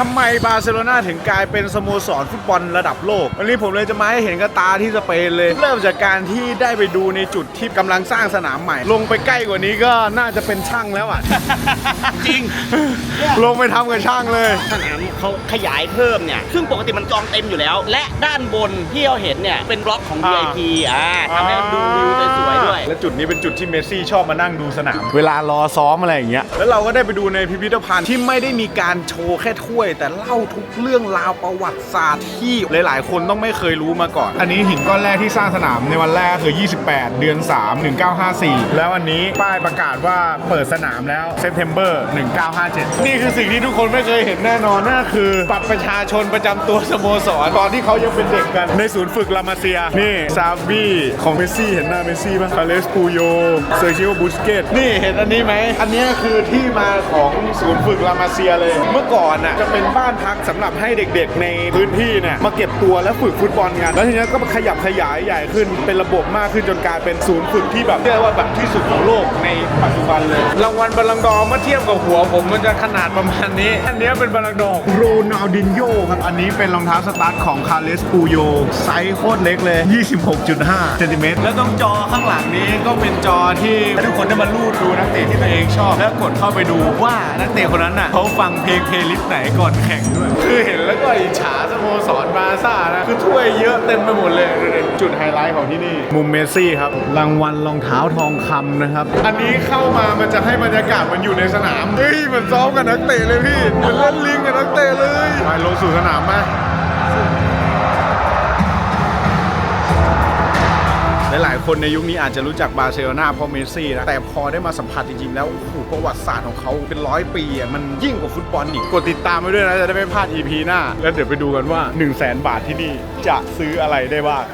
ทำไมบาร์เซโลนาถึงกลายเป็นสโมสรฟุตบอลระดับโลก วันนี้ผมเลยจะมาให้เห็นกับตาที่สเปนเลย เริ่มจากการที่ได้ไปดูในจุดที่กำลังสร้างสนามใหม่ ลงไปใกล้กว่านี้ก็น่าจะเป็นช่างแล้วอะ จริง ลงไปทำกับช่างเลย สนามเขาขยายเพิ่มเนี่ย ซึ่งปกติมันจองเต็มอยู่แล้ว และด้านบนที่เราเห็นเนี่ยเป็นบล็อกของ อ่า VIP อ่าทำให้มันดูวิวสวยๆด้วย และจุดนี้เป็นจุดที่เมสซี่ชอบมานั่งดูสนาม เวลารอซ้อมอะไรอย่างเงี้ย แล้วเราก็ได้ไปดูในพิพิธภัณฑ์ที่ไม่ได้มีการโชว์แค่ถ้วยแต่เล่าทุกเรื่องราวประวัติศาสตร์ที่หลาย ๆ คนต้องไม่เคยรู้มาก่อน อันนี้หินก้อนแรกที่สร้างสนามในวันแรกคือ 28 เดือน 3 1954 แล้ววันนี้ป้ายประกาศว่าเปิดสนามแล้วเซ p เทมเบอร์1957 นี่คือสิ่งที่ทุกคนไม่เคยเห็นแน่นอนนั่นก็คือบัตรประชาชนประจำตัวสโมสรตอนที่เขายังเป็นเด็กกันในศูนย์ฝึกลามาเซียนี่ซาบี้ของเมสซี่เห็นหน้าเมสซี่ป่ะคาเลสปูโยเซอร์จิโอบุสเกตนี่เห็นอันนี้ไหมอันนี้คือที่มาของศูนย์ฝึกลามาเซียเลย เมื่อก่อนน่ะจะเป็นบ้านพักสำหรับให้เด็กๆ ในพื้นที่เนี่ยมาเก็บตัวและฝึกฟุตบอลกัน แล้วทีนี้ก็ขยับขยายใหญ่ขึ้น เป็นระบบมากขึ้นจนกลายเป็นศูนย์ฝึกที่แบบเรียกว่าแบบที่สุดของโลกในปัจจุบันเลยรางวัลบอลลังก์ดอร์เมื่อเทียบกับหัวผมมันจะขนาดประมาณนี้ อันนี้เป็นบอลลังก์ดอร์โรนัลดินโยครับ อันนี้เป็นรองเท้าสตาร์ทของคาเลสปูโยไซส์โคตรเล็กเลย 26.5เซนติเมตรแล้วตรงจอข้างหลังนี้ก็เป็นจอที่ทุกคนได้มาลูดดูนักเตะที่ตัวเองชอบ แล้วกดเข้าไปดูว่านักเตะคนนั้นน่ะเขาฟังเพลงเพลย์ลิสต์ไหนก่อนแข่งด้วย คือเห็นแล้วก็อิจฉาสโมสรบาร์ซ่านะ คือถ้วยเยอะเต็มไปหมดเลยดูดิจุดไฮไลท์ของที่นี่ มุมเมสซี่ครับ รางวัลรองเท้าทองคำนะครับ อันนี้เข้ามามันจะให้บรรยากาศมันอยู่ในสนาม เฮ้ยเหมือนซ้อมกับนักเตะเลยพี่ เหมือนเล่นลิงกับนักเตะเลย ไปลงสู่สนามมาายคนในยุคนี้อาจจะรู้จักบาร์เซโลนาเพราะเมสซี่นะแต่พอได้มาสัมผัสจริงๆ แล้วโอ้โหประวัติศาสตร์ของเขาเป็นร้อยปีอะมันยิ่งกว่าฟุตบอลอีกกดติดตามไปด้วยนะจะได้ไม่พลาด EP หน้า แล้วเดี๋ยวไปดูกันว่า 1 0 0 0 0แบาทที่นี่จะซื้ออะไรได้บ้าง